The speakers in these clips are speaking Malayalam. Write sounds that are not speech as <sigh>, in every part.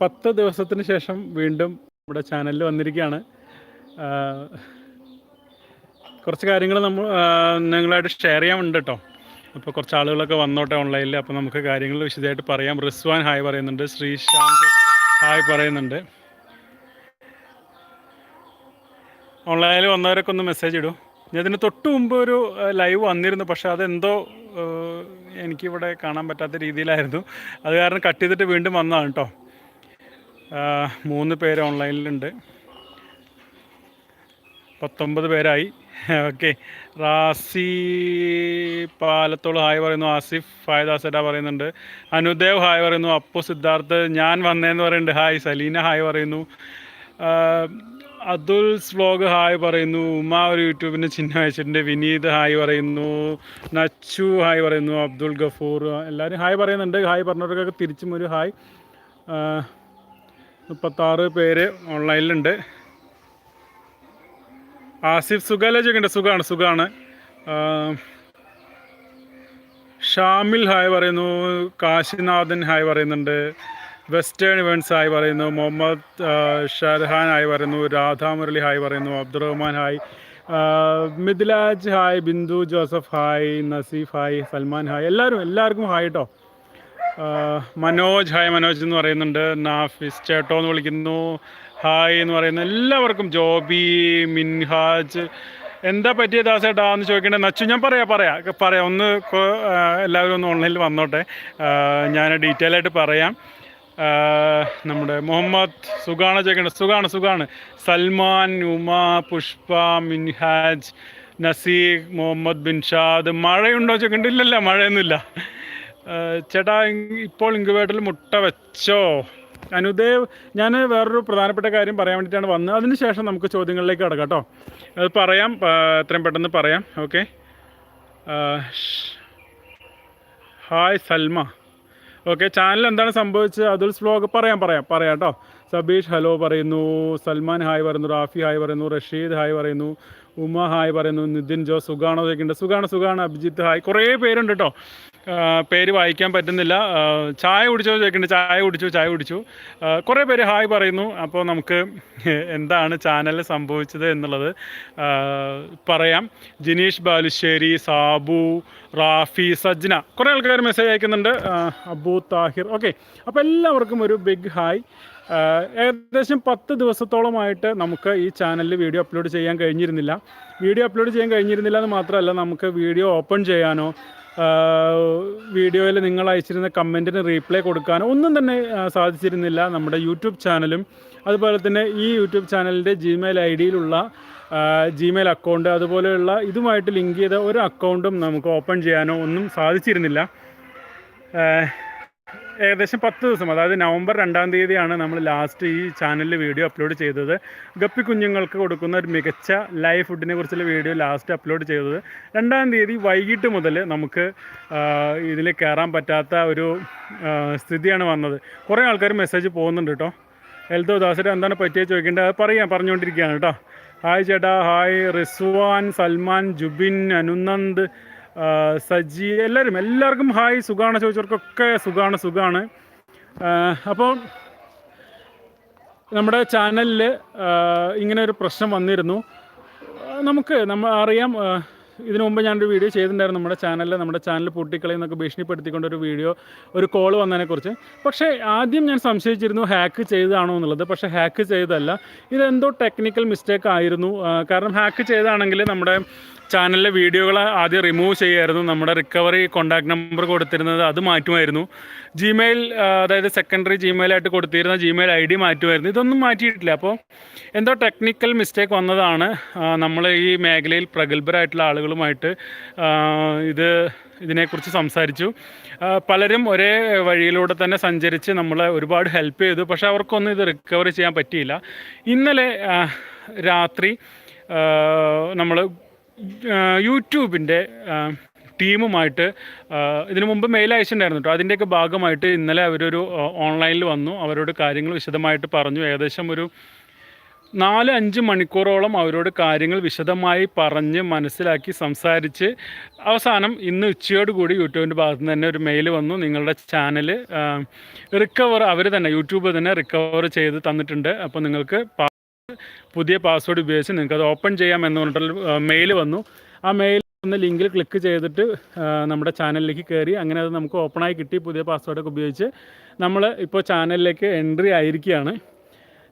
പത്ത് ദിവസത്തിന് ശേഷം വീണ്ടും നമ്മുടെ ചാനലിൽ വന്നിരിക്കുകയാണ്. കുറച്ച് കാര്യങ്ങൾ നമ്മൾ നിങ്ങളായിട്ട് ഷെയർ ചെയ്യാനുണ്ട് കേട്ടോ. അപ്പോൾ കുറച്ച് ആളുകളൊക്കെ വന്നോട്ടെ ഓൺലൈനിൽ അപ്പോൾ നമുക്ക് കാര്യങ്ങൾ വിശദമായിട്ട് പറയാം. റിസ്വാൻ ഹായ് പറയുന്നുണ്ട്. ശ്രീശാന്ത് ഹായ് പറയുന്നുണ്ട്. ഓൺലൈനിൽ വന്നവരൊക്കെ ഒന്ന് മെസ്സേജ് ഇടൂ. ഞാൻ ഇതിന് തൊട്ട് മുമ്പ് ഒരു ലൈവ് വന്നിരുന്നു. പക്ഷേ അതെന്തോ എനിക്കിവിടെ കാണാൻ പറ്റാത്ത രീതിയിലായിരുന്നു. അത് കാരണം കട്ട് ചെയ്തിട്ട് വീണ്ടും വന്നതാണ് കേട്ടോ മൂന്ന് പേര് ഓൺലൈനിലുണ്ട്. പത്തൊമ്പത് പേരായി. ഓക്കെ. റാസി പാലത്തോട് ഹായ് പറയുന്നു. ആസിഫ് ഫായദാസഡ പറയുന്നുണ്ട്. അനുദേവ് ഹായ് പറയുന്നു. അപ്പു സിദ്ധാർത്ഥ് ഞാൻ വന്നേന്ന് പറയുന്നുണ്ട്. ഹായ്. സലീന ഹായ് പറയുന്നു. അതുൽസ് വ്ലോഗ് ഹായ് പറയുന്നു. ഉമ്മ ഒരു യൂട്യൂബിന്റെ ചിഹ്നം അയച്ചിട്ടുണ്ട്. വിനീത് ഹായ് പറയുന്നു. നച്ചു ഹായ് പറയുന്നു. അബ്ദുൾ ഗഫൂർ. എല്ലാവരും ഹായ് പറയുന്നുണ്ട്. ഹായ് പറഞ്ഞവർക്കൊക്കെ തിരിച്ചും ഒരു ഹായ്. മുപ്പത്താറ് പേര് ഓൺലൈനിലുണ്ട്. ആസിഫ് സുഖല്ലേ ചോദിക്കണ്ട? സുഖമാണ് സുഖമാണ് ഷാമിൽ ഹായ് പറയുന്നു. കാശിനാഥൻ ഹായ് പറയുന്നുണ്ട്. വെസ്റ്റേൺ ഇവൻസ് ആയി പറയുന്നു. മുഹമ്മദ് ഷർഹാൻ ആയി പറയുന്നു. രാധാമുരളി ഹായ് പറയുന്നു. Abdurahman hi. Mithilaj hi Bindu Joseph hi Naseef hi Salman hi. എല്ലാവരും എല്ലാവർക്കും ഹായ് കേട്ടോ മനോജ് ഹായ് മനോജ് എന്ന് പറയുന്നുണ്ട്. നാഫിസ് ചേട്ടോ എന്ന് വിളിക്കുന്നു. ഹായ് എന്ന് പറയുന്നു. എല്ലാവർക്കും ജോബി മിൻഹാജ്. എന്താ പറ്റിയ ദാസേട്ടാ എന്ന് ചോദിക്കേണ്ടത്? നച്ചു ഞാൻ പറയാം പറയാം പറയാം. ഒന്ന് എല്ലാവരും ഒന്ന് ഓൺലൈനിൽ വന്നോട്ടെ. ഞാൻ ഡീറ്റെയിൽ ആയിട്ട് പറയാം. നമ്മുടെ മുഹമ്മദ് സുഖാണ് ചേക്കണ്ട. സുഖാണ് സുഖാണ് സൽമാൻ ഉമ പുഷ്പ മിൻഹാജ് നസീഖ് മുഹമ്മദ് ബിൻഷാദ് മഴയുണ്ടോ ചേക്കണ്ട? ഇല്ലല്ല മഴയൊന്നുമില്ല. ചേട്ടാ ഇപ്പോൾ ഇങ്കുവേട്ടറിൽ മുട്ട വെച്ചോ? അനുദേവ് ഞാൻ വേറൊരു പ്രധാനപ്പെട്ട കാര്യം പറയാൻ വേണ്ടിയിട്ടാണ് വന്നത്. അതിന് ശേഷം നമുക്ക് ചോദ്യങ്ങളിലേക്ക് കിടക്കാം കേട്ടോ. അത് പറയാം എത്രയും പെട്ടെന്ന് പറയാം. Okay. Hi Salma. Okay channel എന്താണ് സംഭവിച്ചത്? അതുൽസ് വ്ലോഗ് പറയാം പറയാം പറയാം കേട്ടോ. സബീഷ് ഹലോ പറയുന്നു സൽമാൻ ഹായ് പറയുന്നു റാഫി ഹായ് പറയുന്നു റഷീദ് ഹായ് പറയുന്നു ഉമ ഹായ് പറയുന്നു നിതിൻ ജോ സുഖാണോ ചോദിക്കുന്നുണ്ട്. സുഖാണ് സുഖാണ് അഭിജിത്ത് ഹായ് കുറേ പേരുണ്ട് കേട്ടോ. പേര് വായിക്കാൻ പറ്റുന്നില്ല. ചായ കുടിച്ചോ ചോദിക്കുന്നുണ്ട്. ചായ കുടിച്ചു? ചായ കുടിച്ചു. കുറേ പേര് ഹായ് പറയുന്നു. അപ്പോൾ നമുക്ക് എന്താണ് ചാനലിൽ സംഭവിച്ചത് എന്നുള്ളത് പറയാം. ജിനീഷ് ബാലുശ്ശേരി സാബു റാഫി സജ്ന. കുറേ ആൾക്കാർ മെസ്സേജ് അയക്കുന്നുണ്ട്. അബു താഹിർ. ഓക്കെ അപ്പോൾ എല്ലാവർക്കും ഒരു ബിഗ് ഹായ് ഏകദേശം പത്ത് ദിവസത്തോളമായിട്ട് നമുക്ക് ഈ ചാനലിൽ വീഡിയോ അപ്ലോഡ് ചെയ്യാൻ കഴിഞ്ഞിരുന്നില്ല. വീഡിയോ അപ്ലോഡ് ചെയ്യാൻ കഴിഞ്ഞിരുന്നില്ല എന്ന് മാത്രമല്ല നമുക്ക് വീഡിയോ ഓപ്പൺ ചെയ്യാനോ വീഡിയോയിൽ നിങ്ങൾ അയച്ചിരുന്ന കമന്റിന് റീപ്ലൈ കൊടുക്കാനോ ഒന്നും തന്നെ സാധിച്ചിരുന്നില്ല നമ്മുടെ യൂട്യൂബ് ചാനലും. അതുപോലെ തന്നെ ഈ യൂട്യൂബ് ചാനലിന്റെ ജിമെയിൽ ഐ ഡിയിലുള്ള ജിമെയിൽ അക്കൗണ്ട് അതുപോലെയുള്ള ഇതുമായിട്ട് ലിങ്ക് ചെയ്ത ഒരു അക്കൗണ്ടും നമുക്ക് ഓപ്പൺ ചെയ്യാനോ ഒന്നും സാധിച്ചിരുന്നില്ല. ഏകദേശം പത്ത് ദിവസം അതായത് നവംബർ രണ്ടാം തീയതിയാണ് നമ്മൾ ലാസ്റ്റ് ഈ ചാനലിൽ വീഡിയോ അപ്ലോഡ് ചെയ്തത്. ഗപ്പി കുഞ്ഞുങ്ങൾക്ക് കൊടുക്കുന്ന ഒരു മികച്ച ലൈവ് ഫുഡിനെ കുറിച്ചുള്ള വീഡിയോ ലാസ്റ്റ് അപ്ലോഡ് ചെയ്തത്. രണ്ടാം തീയതി വൈകിട്ട് മുതൽ നമുക്ക് ഇതിൽ കയറാൻ പറ്റാത്ത ഒരു സ്ഥിതിയാണ് വന്നത്. കുറേ ആൾക്കാർ മെസ്സേജ് പോകുന്നുണ്ട് കേട്ടോ എൽദോ ദാസര എന്താണ് പറ്റിയത് ചോദിക്കേണ്ടത് അത് പറയാം പറഞ്ഞുകൊണ്ടിരിക്കുകയാണ് കേട്ടോ ഹായ് ചേട്ടാ ഹായ് റിസ്വാൻ സൽമാൻ ജുബിൻ അനുനന്ദ് സജി എല്ലാവരും എല്ലാവർക്കും ഹായ് സുഖാണ് ചോദിച്ചവർക്കൊക്കെ സുഖാണ് സുഖാണ്. അപ്പോൾ നമ്മുടെ ചാനലിൽ ഇങ്ങനെ ഒരു പ്രശ്നം വന്നിരുന്നു. നമുക്ക് നമ്മൾ അറിയാം ഇതിനു മുമ്പ് ഞാനൊരു വീഡിയോ ചെയ്തിട്ടുണ്ടായിരുന്നു നമ്മുടെ ചാനലിൽ നമ്മുടെ ചാനൽ പൊട്ടിക്കളയെന്നൊക്കെ ഭീഷണിപ്പെടുത്തിക്കൊണ്ട് ഒരു വീഡിയോ ഒരു കോൾ വന്നതിനെക്കുറിച്ച്. പക്ഷേ ആദ്യം ഞാൻ സംശയിച്ചിരുന്നു ഹാക്ക് ചെയ്താണോ എന്നുള്ളത്. പക്ഷേ ഹാക്ക് ചെയ്തതല്ല. ഇതെന്തോ ടെക്നിക്കൽ മിസ്റ്റേക്ക് ആയിരുന്നു. കാരണം ഹാക്ക് ചെയ്താണെങ്കിൽ നമ്മുടെ ചാനലിലെ വീഡിയോകൾ ആദ്യം റിമൂവ് ചെയ്യായിരുന്നു. നമ്മുടെ റിക്കവറി കോൺടാക്ട് നമ്പർ കൊടുത്തിരുന്നത് അത് മാറ്റുമായിരുന്നു. ജിമെയിൽ അതായത് സെക്കൻഡറി ജിമെയിലായിട്ട് കൊടുത്തിരുന്ന ജിമെയിൽ ഐ ഡി മാറ്റുമായിരുന്നു. ഇതൊന്നും മാറ്റിയിട്ടില്ല. അപ്പോൾ എന്തോ ടെക്നിക്കൽ മിസ്റ്റേക്ക് വന്നതാണ്. നമ്മൾ ഈ മേഖലയിൽ പ്രഗത്ഭരായിട്ടുള്ള ആളുകളുമായിട്ട് ഇത് ഇതിനെക്കുറിച്ച് സംസാരിച്ചു. പലരും ഒരേ വഴിയിലൂടെ തന്നെ സഞ്ചരിച്ച് നമ്മളെ ഒരുപാട് ഹെൽപ്പ് ചെയ്തു. പക്ഷേ അവർക്കൊന്നും ഇത് റിക്കവറി ചെയ്യാൻ പറ്റിയില്ല. ഇന്നലെ രാത്രി നമ്മൾ യൂട്യൂബിന്റെ ടീമുമായിട്ട് ഇതിനു മുമ്പ് മെയിൽ അയച്ചിട്ടുണ്ടായിരുന്നു കേട്ടോ അതിന്റെയൊക്കെ ഭാഗമായിട്ട് ഇന്നലെ അവരൊരു ഓൺലൈനിൽ വന്നു. അവരോട് കാര്യങ്ങൾ വിശദമായിട്ട് പറഞ്ഞു. ഏകദേശം ഒരു നാല് അഞ്ച് മണിക്കൂറോളം അവരോട് കാര്യങ്ങൾ വിശദമായി പറഞ്ഞ് മനസ്സിലാക്കി സംസാരിച്ച് അവസാനം ഇന്ന് ഉച്ചയോടുകൂടി യൂട്യൂബിന്റെ ഭാഗത്ത് നിന്ന് തന്നെ ഒരു മെയിൽ വന്നു. നിങ്ങളുടെ ചാനൽ റിക്കവർ അവർ തന്നെ യൂട്യൂബ് തന്നെ റിക്കവർ ചെയ്ത് തന്നിട്ടുണ്ട്. അപ്പോൾ നിങ്ങൾക്ക് പുതിയ പാസ്വേഡ് ഉപയോഗിച്ച് നിങ്ങൾക്ക് അത് ഓപ്പൺ ചെയ്യാം എന്ന് പറഞ്ഞിട്ടുള്ള മെയിൽ വന്നു. ആ മെയിൽ വന്ന ലിങ്കിൽ ക്ലിക്ക് ചെയ്തിട്ട് നമ്മുടെ ചാനലിലേക്ക് കയറി അങ്ങനെ അത് നമുക്ക് ഓപ്പണായി കിട്ടി പുതിയ പാസ്വേഡൊക്കെ ഉപയോഗിച്ച്. നമ്മൾ ഇപ്പോൾ ചാനലിലേക്ക് എൻട്രി ആയിരിക്കുകയാണ്.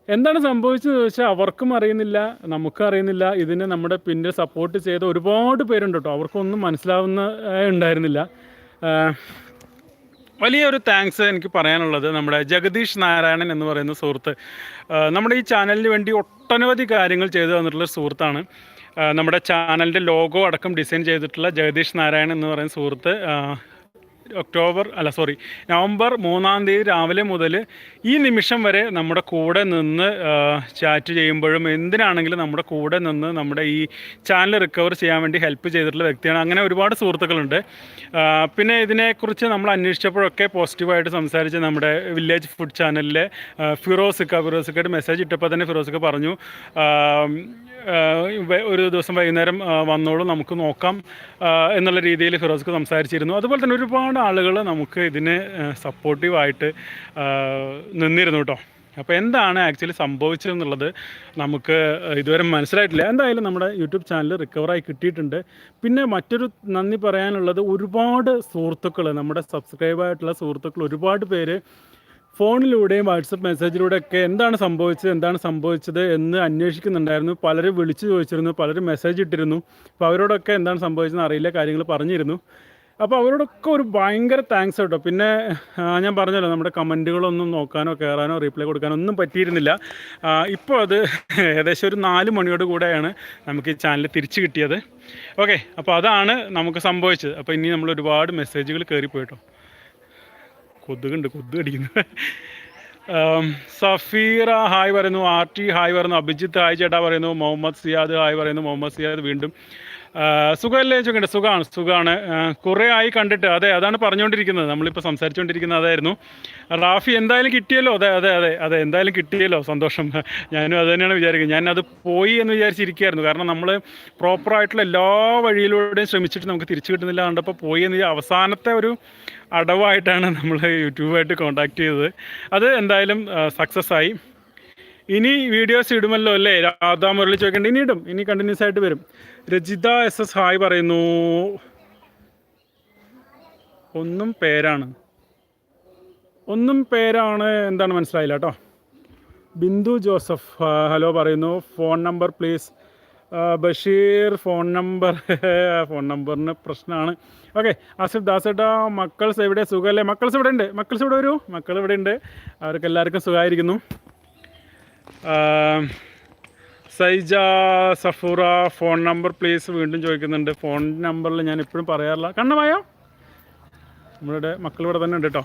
എന്താണ് സംഭവിച്ചത് ചോദിച്ചാൽ അവർക്കും അറിയുന്നില്ല നമുക്കും അറിയുന്നില്ല. ഇതിന് നമ്മുടെ പിന്നിൽ സപ്പോർട്ട് ചെയ്ത ഒരുപാട് പേരുണ്ട് കേട്ടോ. അവർക്കൊന്നും മനസ്സിലാവുന്ന ഉണ്ടായിരുന്നില്ല. വലിയൊരു താങ്ക്സ് എനിക്ക് പറയാനുള്ളത് നമ്മുടെ ജഗദീഷ് നാരായണൻ എന്ന് പറയുന്ന സുഹൃത്ത് നമ്മുടെ ഈ ചാനലിന് വേണ്ടി ഒട്ടനവധി കാര്യങ്ങൾ ചെയ്തു തന്നിട്ടുള്ള സുഹൃത്താണ്. നമ്മുടെ ചാനലിന്റെ ലോഗോ അടക്കം ഡിസൈൻ ചെയ്തിട്ടുള്ള ജഗദീഷ് നാരായണൻ എന്ന് പറയുന്ന സുഹൃത്ത് ഒക്ടോബർ അല്ല സോറി നവംബർ മൂന്നാം തീയതി രാവിലെ മുതൽ ഈ നിമിഷം വരെ നമ്മുടെ കൂടെ നിന്ന് ചാറ്റ് ചെയ്യുമ്പോഴും എന്തിനാണെങ്കിലും നമ്മുടെ കൂടെ നിന്ന് നമ്മുടെ ഈ ചാനൽ റിക്കവർ ചെയ്യാൻ വേണ്ടി ഹെൽപ്പ് ചെയ്തിട്ടുള്ള വ്യക്തിയാണ്. അങ്ങനെ ഒരുപാട് സുഹൃത്തുക്കളുണ്ട്. പിന്നെ ഇതിനെക്കുറിച്ച് നമ്മൾ അന്വേഷിച്ചപ്പോഴൊക്കെ പോസിറ്റീവായിട്ട് സംസാരിച്ച് നമ്മുടെ വില്ലേജ് ഫുഡ് ചാനലിലെ ഫിറോസിക്ക ഫിറോസിക്കയുടെ മെസ്സേജ് ഇട്ടപ്പോൾ തന്നെ ഫിറോസിക്ക പറഞ്ഞു ഒരു ദിവസം വൈകുന്നേരം വന്നോളൂ നമുക്ക് നോക്കാം എന്നുള്ള രീതിയിൽ ഫിറോസ്ക്ക് സംസാരിച്ചിരുന്നു. അതുപോലെ തന്നെ ഒരുപാട് ആളുകൾ നമുക്ക് ഇതിന് സപ്പോർട്ടീവായിട്ട് നിന്നിരുന്നു കേട്ടോ അപ്പോൾ എന്താണ് ആക്ച്വലി സംഭവിച്ചതെന്നുള്ളത് നമുക്ക് ഇതുവരെ മനസ്സിലായിട്ടില്ല. എന്തായാലും നമ്മുടെ യൂട്യൂബ് ചാനൽ റിക്കവറായി കിട്ടിയിട്ടുണ്ട്. പിന്നെ മറ്റൊരു നന്ദി പറയാനുള്ളത് ഒരുപാട് സുഹൃത്തുക്കൾ നമ്മുടെ സബ്സ്ക്രൈബായിട്ടുള്ള സുഹൃത്തുക്കൾ ഒരുപാട് പേര് ഫോണിലൂടെയും വാട്സപ്പ് മെസ്സേജിലൂടെ ഒക്കെ എന്താണ് സംഭവിച്ചത് എന്താണ് സംഭവിച്ചത് എന്ന് അന്വേഷിക്കുന്നുണ്ടായിരുന്നു. പലരും വിളിച്ചു ചോദിച്ചിരുന്നു പലരും മെസ്സേജ് ഇട്ടിരുന്നു. അപ്പോൾ അവരോടൊക്കെ എന്താണ് സംഭവിച്ചതെന്ന് അറിയില്ല കാര്യങ്ങൾ പറഞ്ഞിരുന്നു. അപ്പോൾ അവരോടൊക്കെ ഒരു ഭയങ്കര താങ്ക്സ് കേട്ടോ. പിന്നെ ഞാൻ പറഞ്ഞല്ലോ നമ്മുടെ കമന്റുകളൊന്നും നോക്കാനോ കയറാനോ റീപ്ലൈ കൊടുക്കാനോ ഒന്നും പറ്റിയിരുന്നില്ല. ഇപ്പോൾ അത് ഏകദേശം ഒരു നാല് മണിയോട് കൂടെയാണ് നമുക്ക് ഈ ചാനൽ തിരിച്ചു കിട്ടിയത്. ഓക്കെ അപ്പോൾ അതാണ് നമുക്ക് സംഭവിച്ചത്. അപ്പോൾ ഇനി നമ്മൾ ഒരുപാട് മെസ്സേജുകൾ കയറിപ്പോയിട്ടോ കൊതുകുണ്ട് കൊതുക് അടിക്കുന്നു. സഫീറ ഹായ് പറയുന്നു. ആർ ടി ഹായ് പറയുന്നു. അഭിജിത്ത് ഹായ് ചേട്ടാ പറയുന്നു. മുഹമ്മദ് സിയാദ് ഹായ് പറയുന്നു. മുഹമ്മദ് സിയാദ് വീണ്ടും. സുഖമല്ലേ ചോദിക്കണ്ട സുഖമാണ് സുഖമാണ്. കുറേ ആയി കണ്ടിട്ട് അതെ അതാണ് പറഞ്ഞുകൊണ്ടിരിക്കുന്നത്. നമ്മളിപ്പോൾ സംസാരിച്ചുകൊണ്ടിരിക്കുന്നത് അതായിരുന്നു. റാഫി എന്തായാലും കിട്ടിയല്ലോ? അതെ അതെ അതെ അതെ എന്തായാലും കിട്ടിയല്ലോ. സന്തോഷം. ഞാനും അത് തന്നെയാണ് വിചാരിക്കുന്നത്. ഞാനത് പോയി എന്ന് വിചാരിച്ചിരിക്കുകയായിരുന്നു. കാരണം നമ്മൾ പ്രോപ്പറായിട്ടുള്ള എല്ലാ വഴിയിലൂടെയും ശ്രമിച്ചിട്ട് നമുക്ക് തിരിച്ചു കിട്ടുന്നില്ല കണ്ടപ്പോൾ പോയി എന്ന് അവസാനത്തെ ഒരു അടവായിട്ടാണ് നമ്മൾ യൂട്യൂബായിട്ട് കോണ്ടാക്ട് ചെയ്തത്. അത് എന്തായാലും സക്സസ് ആയി. ഇനി വീഡിയോസ് ഇടുമല്ലോ അല്ലേ? രാധാ മുരളി ചോദിക്കേണ്ട. ഇനി ഇടും. ഇനി കണ്ടിന്യൂസ് ആയിട്ട് വരും. രജിത എസ് എസ് ഹായ് പറയുന്നു. ഒന്നും പേരാണ്. ഒന്നും പേരാണ് എന്താണ് മനസ്സിലായില്ല കേട്ടോ ബിന്ദു ജോസഫ് ഹലോ പറയുന്നു. Phone number please. Basheer phone number. Phone നമ്പറിന് പ്രശ്നമാണ്. ഓക്കെ ആസിഫ് ദാസേട്ടാ മക്കൾസ് എവിടെ? സുഖമല്ലേ മക്കൾസ് ഇവിടെ ഉണ്ട്? മക്കൾസ് ഇവിടെ വരൂ? മക്കൾ ഇവിടെ ഉണ്ട്. അവർക്ക് എല്ലാവർക്കും സുഖമായിരിക്കുന്നു. Saija Safoora phone number please വീണ്ടും ചോദിക്കുന്നുണ്ട്. ഫോൺ നമ്പറിൽ ഞാൻ ഇപ്പോഴും പറയാറില്ല. കണ്ണമായോ? നമ്മളുടെ മക്കൾ ഇവിടെ തന്നെ ഉണ്ട് കേട്ടോ.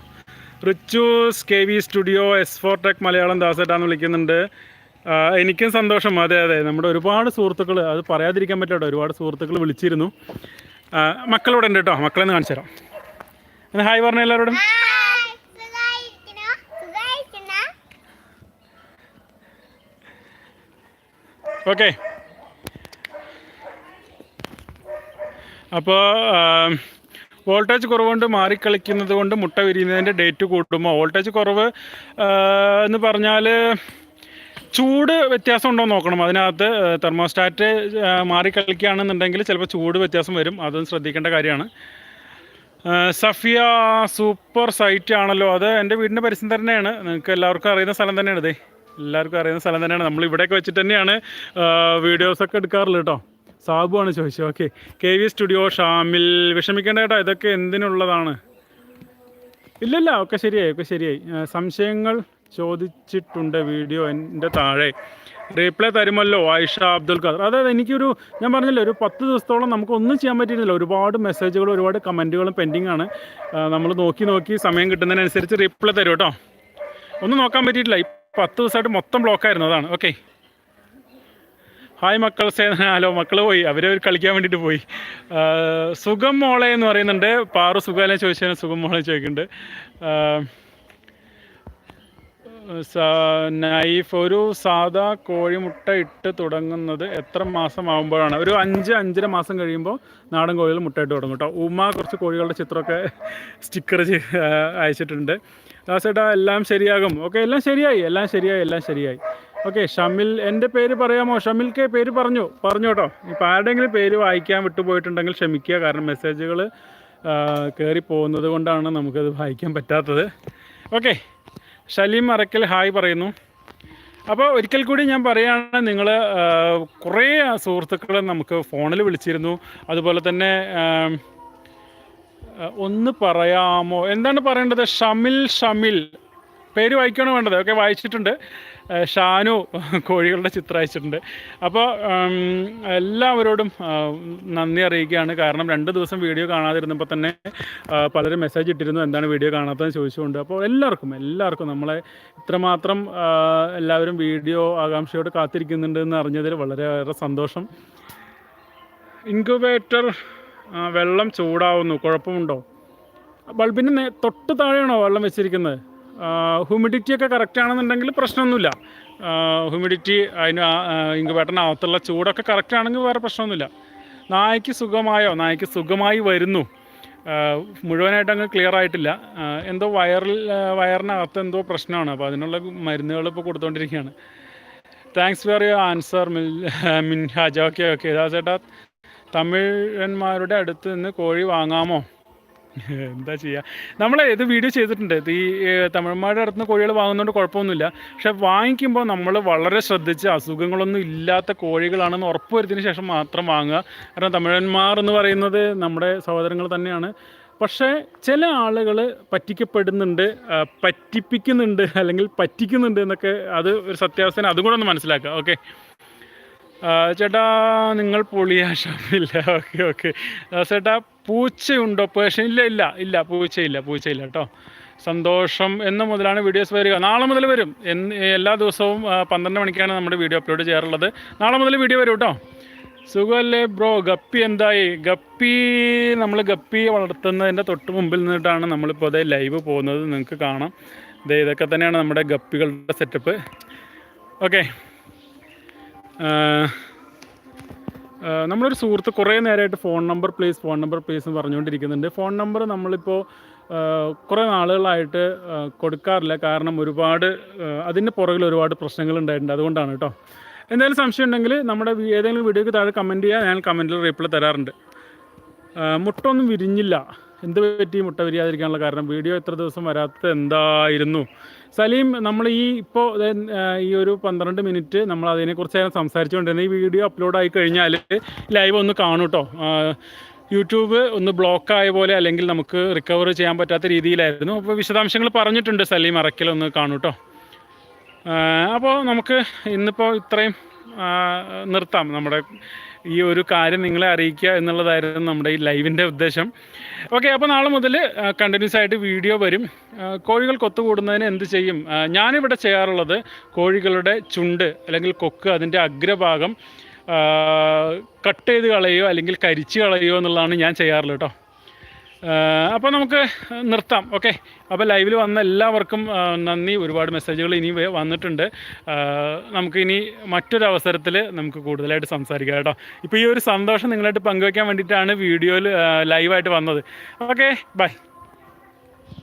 Richus K V studio S four tech Malayalam ദാസേട്ടാന്ന് വിളിക്കുന്നുണ്ട്. എനിക്കും സന്തോഷം. അതെ അതെ. നമ്മുടെ ഒരുപാട് സുഹൃത്തുക്കൾ അത് പറയാതിരിക്കാൻ പറ്റാട്ടോ ഒരുപാട് സുഹൃത്തുക്കൾ വിളിച്ചിരുന്നു. മക്കളിവിടെ ഉണ്ട് കേട്ടോ. മക്കളെന്ന് കാണിച്ചു തരാം. ഹായ് പറഞ്ഞ എല്ലാവരോടും. ഓക്കെ. അപ്പോൾ വോൾട്ടേജ് കുറവുകൊണ്ട് മാറിക്കളിക്കുന്നത് കൊണ്ട് മുട്ട വിരിയുന്നതിന്റെ ഡേറ്റ് കൂട്ടുമ്പോൾ വോൾട്ടേജ് കുറവ് എന്ന് പറഞ്ഞാൽ ചൂട് വ്യത്യാസം ഉണ്ടോ നോക്കണം. അതിനകത്ത് തെർമോസ്റ്റാറ്റ് മാറിക്കളിക്കുകയാണെന്നുണ്ടെങ്കിൽ ചിലപ്പോൾ ചൂട് വ്യത്യാസം വരും. അതും ശ്രദ്ധിക്കേണ്ട കാര്യമാണ്. സഫിയ സൂപ്പർ സൈറ്റ് ആണല്ലോ. അത് എന്റെ വീടിന്റെ പരിസരം തന്നെയാണ്. നിങ്ങൾക്ക് എല്ലാവർക്കും അറിയുന്ന സ്ഥലം തന്നെയാണ് ഇതേ. എല്ലാവർക്കും അറിയുന്ന സ്ഥലം തന്നെയാണ്. നമ്മൾ ഇവിടെയൊക്കെ വെച്ചിട്ട് തന്നെയാണ് വീഡിയോസൊക്കെ എടുക്കാറുള്ളത് കേട്ടോ. സാബുവാണ് ചോദിച്ചത്. Okay K V studio Shamil. വിഷമിക്കേണ്ട കേട്ടോ ഇതൊക്കെ എന്തിനുള്ളതാണ്? ഇല്ലല്ല ഒക്കെ ശരിയായി ഒക്കെ ശരിയായി. സംശയങ്ങൾ ചോദിച്ചിട്ടുണ്ട് വീഡിയോ എന്റെ താഴെ. റീപ്ലൈ തരുമല്ലോ ആയിഷ അബ്ദുൽ ഖാദർ. അതായത് എനിക്കൊരു ഞാൻ പറഞ്ഞില്ല ഒരു പത്ത് ദിവസത്തോളം നമുക്ക് ഒന്നും ചെയ്യാൻ പറ്റിയിരുന്നില്ല. ഒരുപാട് മെസ്സേജുകളും ഒരുപാട് കമന്റുകളും പെൻഡിങ് ആണ്. നമ്മൾ നോക്കി നോക്കി സമയം കിട്ടുന്നതിനനുസരിച്ച് റീപ്ലൈ തരും കേട്ടോ. ഒന്നും നോക്കാൻ പറ്റിയിട്ടില്ല. പത്ത് ദിവസമായിട്ട് മൊത്തം ബ്ലോക്കായിരുന്നു അതാണ്. ഓക്കെ ഹായ് മക്കൾ സേ ഹലോ മക്കൾ പോയി. അവർ കളിക്കാൻ വേണ്ടിയിട്ട് പോയി. സുഖം മോളെ എന്ന് പറയുന്നുണ്ട്. പാറു സുഖമല്ലേ ചോദിച്ചാൽ സുഖം മോളെ ചോദിക്കുന്നുണ്ട്. നൈഫ് ഒരു സാധാ കോഴിമുട്ട ഇട്ട് തുടങ്ങുന്നത് എത്ര മാസം ആകുമ്പോഴാണ് ഒരു അഞ്ച് അഞ്ചര മാസം കഴിയുമ്പോൾ നാടൻ കോഴികൾ മുട്ടയിട്ട് തുടങ്ങും കേട്ടോ. ഉമ്മ കുറച്ച് കോഴികളുടെ ചിത്രമൊക്കെ സ്റ്റിക്കർ അയച്ചിട്ടുണ്ട്. ദാസേട്ടാ എല്ലാം ശരിയാകും. ഓക്കെ എല്ലാം ശരിയായി എല്ലാം ശരിയായി എല്ലാം ശരിയായി. ഓക്കെ ഷമിൽ എന്റെ പേര് പറയാമോ? ഷമിൽക്ക് പേര് പറഞ്ഞു പറഞ്ഞു കേട്ടോ. ഇപ്പം ആരുടെയെങ്കിലും പേര് വായിക്കാൻ വിട്ടുപോയിട്ടുണ്ടെങ്കിൽ ക്ഷമിക്കുക. കാരണം മെസ്സേജുകൾ കയറി പോകുന്നത് കൊണ്ടാണ് നമുക്കത് വായിക്കാൻ പറ്റാത്തത്. ഓക്കെ ഷലീം അറക്കൽ ഹായ് പറയുന്നു. അപ്പോൾ ഒരിക്കൽ കൂടി ഞാൻ പറയുകയാണ് നിങ്ങൾ കുറേ സുഹൃത്തുക്കൾ നമുക്ക് ഫോണിൽ വിളിച്ചിരുന്നു. അതുപോലെ തന്നെ ഒന്ന് പറയാമോ? എന്താണ് പറയേണ്ടത്? ഷമിൽ ഷമിൽ. പേര് വായിക്കുകയാണ് വേണ്ടത്? ഓക്കെ വായിച്ചിട്ടുണ്ട്. ഷാനു കോഴികളുടെ ചിത്രം അയച്ചിട്ടുണ്ട്. അപ്പോൾ എല്ലാവരോടും നന്ദി അറിയിക്കുകയാണ്. കാരണം രണ്ട് ദിവസം വീഡിയോ കാണാതിരുന്നപ്പോൾ തന്നെ പലരും മെസ്സേജ് ഇട്ടിരുന്നു എന്താണ് വീഡിയോ കാണാത്തതെന്ന് ചോദിച്ചുകൊണ്ട്. അപ്പോൾ എല്ലാവർക്കും എല്ലാവർക്കും നമ്മളെ ഇത്രമാത്രം എല്ലാവരും വീഡിയോ ആകാംക്ഷയോട് കാത്തിരിക്കുന്നുണ്ട് എന്ന് അറിഞ്ഞതിൽ വളരെയേറെ സന്തോഷം. ഇൻക്യുബേറ്റർ വെള്ളം ചൂടാവുന്നു. കുഴപ്പമുണ്ടോ? ബൾബിന് നേ തൊട്ട് താഴെയാണോ വെള്ളം വെച്ചിരിക്കുന്നത്? ഹ്യൂമിഡിറ്റി ഒക്കെ കറക്റ്റ് ആണെന്നുണ്ടെങ്കിൽ പ്രശ്നമൊന്നുമില്ല. ഹ്യൂമിഡിറ്റി അതിന് ഇൻക്യുബേറ്ററിനകത്തുള്ള ചൂടൊക്കെ കറക്റ്റ് ആണെങ്കിൽ വേറെ പ്രശ്നമൊന്നുമില്ല. നായ്ക്ക് സുഖമായോ? നായ്ക്ക് സുഖമായി വരുന്നു. മുഴുവനായിട്ട് അങ്ങ് ക്ലിയർ ആയിട്ടില്ല. എന്തോ വയറിൽ വയറിനകത്ത് എന്തോ പ്രശ്നമാണ്. അപ്പോൾ അതിനുള്ള മരുന്നുകൾ ഇപ്പോൾ കൊടുത്തുകൊണ്ടിരിക്കുകയാണ് താങ്ക്സ് ഫോർ യുവർ ആൻസർ മിൽ മിൻഹാജ് ഓക്കെ. ഓക്കെ ചേട്ടാ തമിഴന്മാരുടെ അടുത്ത് നിന്ന് കോഴി വാങ്ങാമോ? എന്താ ചെയ്യുക നമ്മൾ ഇത് വീഡിയോ ചെയ്തിട്ടുണ്ട്. ഈ തമിഴ്മാരുടെ അടുത്ത് കോഴികൾ വാങ്ങുന്നതുകൊണ്ട് കുഴപ്പമൊന്നുമില്ല പക്ഷെ വാങ്ങിക്കുമ്പോൾ നമ്മൾ വളരെ ശ്രദ്ധിച്ച് അസുഖങ്ങളൊന്നും ഇല്ലാത്ത കോഴികളാണെന്ന് ഉറപ്പ് വരുത്തിയതിന് ശേഷം മാത്രം വാങ്ങുക. കാരണം തമിഴന്മാർ എന്ന് പറയുന്നത് നമ്മുടെ സഹോദരങ്ങൾ തന്നെയാണ്. പക്ഷേ ചില ആളുകൾ പറ്റിക്കപ്പെടുന്നുണ്ട് പറ്റിപ്പിക്കുന്നുണ്ട് അല്ലെങ്കിൽ പറ്റിക്കുന്നുണ്ട് എന്നൊക്കെ അത് ഒരു സത്യാവസ്ഥ അതും കൂടെ ഒന്ന് മനസ്സിലാക്കുക. ഓക്കെ ചേട്ടാ നിങ്ങൾ പൊളിയാ ഷാപ്പില്ല <laughs> ഓക്കെ ഓക്കെ. ചേട്ടാ പൂച്ചയുണ്ടോ? പേർഷ്യൻ ഇല്ല ഇല്ല ഇല്ല പൂച്ചയില്ല പൂച്ചയില്ല കേട്ടോ. സന്തോഷം എന്ന് മുതലാണ് വീഡിയോസ് വരിക. നാളെ മുതൽ വരും. എല്ലാ ദിവസവും പന്ത്രണ്ട് മണിക്കാണ് നമ്മുടെ വീഡിയോ അപ്ലോഡ് ചെയ്യാറുള്ളത്. നാളെ മുതൽ വീഡിയോ വരും കേട്ടോ. സുഖമല്ലേ ബ്രോ? ഗപ്പി എന്തായി? ഗപ്പി നമ്മൾ ഗപ്പി വളർത്തുന്നതിന്റെ തൊട്ട് മുമ്പിൽ നിന്നിട്ടാണ് നമ്മളിപ്പോൾ അതേ ലൈവ് പോകുന്നത്. നിങ്ങൾക്ക് കാണാം. ദേ ഇതൊക്കെ തന്നെയാണ് നമ്മുടെ ഗപ്പികളുടെ സെറ്റപ്പ് ഓക്കെ. നമ്മളൊരു സുഹൃത്ത് കുറേ നേരമായിട്ട് phone number please phone number please എന്ന് പറഞ്ഞുകൊണ്ടിരിക്കുന്നുണ്ട്. ഫോൺ നമ്പർ നമ്മളിപ്പോൾ കുറേ നാളുകളായിട്ട് കൊടുക്കാറില്ല. കാരണം ഒരുപാട് അതിന്റെ പുറകിൽ ഒരുപാട് പ്രശ്നങ്ങൾ ഉണ്ടായിട്ടുണ്ട്. അതുകൊണ്ടാണ് കേട്ടോ. എന്തെങ്കിലും സംശയം ഉണ്ടെങ്കിൽ നമ്മുടെ ഏതെങ്കിലും വീഡിയോയ്ക്ക് താഴെ കമന്റ് ചെയ്യുക ഞാൻ കമന്റിൽ റിപ്ലൈ തരാറുണ്ട്. മുട്ടൊന്നും വിരിഞ്ഞില്ല. എന്ത് പറ്റി മുട്ട വിരിയാതിരിക്കാനുള്ള കാരണം? വീഡിയോ എത്ര ദിവസം വരാത്തത് എന്തായിരുന്നു? സലീം നമ്മൾ ഈ ഇപ്പോൾ ഈ ഒരു പന്ത്രണ്ട് മിനിറ്റ് നമ്മൾ അതിനെക്കുറിച്ച് സംസാരിച്ചുകൊണ്ടിരുന്നത് ഈ വീഡിയോ അപ്ലോഡ് ആയി കഴിഞ്ഞാൽ ലൈവ് ഒന്ന് കാണൂ കേട്ടോ യൂട്യൂബ് ഒന്ന് ബ്ലോക്ക് ആയ പോലെ അല്ലെങ്കിൽ നമുക്ക് റിക്കവർ ചെയ്യാൻ പറ്റാത്ത രീതിയിലായിരുന്നു. അപ്പോൾ വിശദാംശങ്ങൾ പറഞ്ഞിട്ടുണ്ട് സലീം അറക്കൽ ഒന്ന് കാണൂ കേട്ടോ അപ്പോൾ നമുക്ക് ഇന്നിപ്പോൾ ഇത്രയും നിർത്താം നമ്മുടെ ഈ ഒരു കാര്യം നിങ്ങളെ അറിയിക്കുക എന്നുള്ളതായിരുന്നു നമ്മുടെ ഈ ലൈവിന്റെ ഉദ്ദേശം. ഓക്കെ അപ്പോൾ നാളെ മുതൽ കണ്ടിന്യൂസ് ആയിട്ട് വീഡിയോ വരും. കോഴികൾ കൊത്തുകൂടുന്നതിന് എന്ത് ചെയ്യും? ഞാനിവിടെ ചെയ്യാറുള്ളത് കോഴികളുടെ ചുണ്ട് അല്ലെങ്കിൽ കൊക്ക് അതിന്റെ അഗ്രഭാഗം കട്ട് ചെയ്ത് കളയുകയോ അല്ലെങ്കിൽ കരിച്ച് കളയുകയോ എന്നുള്ളതാണ് ഞാൻ ചെയ്യാറുള്ളത് കേട്ടോ. അപ്പോൾ നമുക്ക് നിർത്താം ഓക്കെ? അപ്പോൾ ലൈവിൽ വന്ന എല്ലാവർക്കും നന്ദി ഒരുപാട് മെസ്സേജുകൾ ഇനി വന്നിട്ടുണ്ട്. നമുക്ക് ഇനി മറ്റൊരു അവസരത്തിൽ നമുക്ക് കൂടുതലായിട്ട് സംസാരിക്കാം കേട്ടോ. ഇപ്പോൾ ഈ ഒരു സന്തോഷം നിങ്ങളായിട്ട് പങ്കുവയ്ക്കാൻ വേണ്ടിയിട്ടാണ് വീഡിയോയിൽ ലൈവായിട്ട് വന്നത്. Okay bye.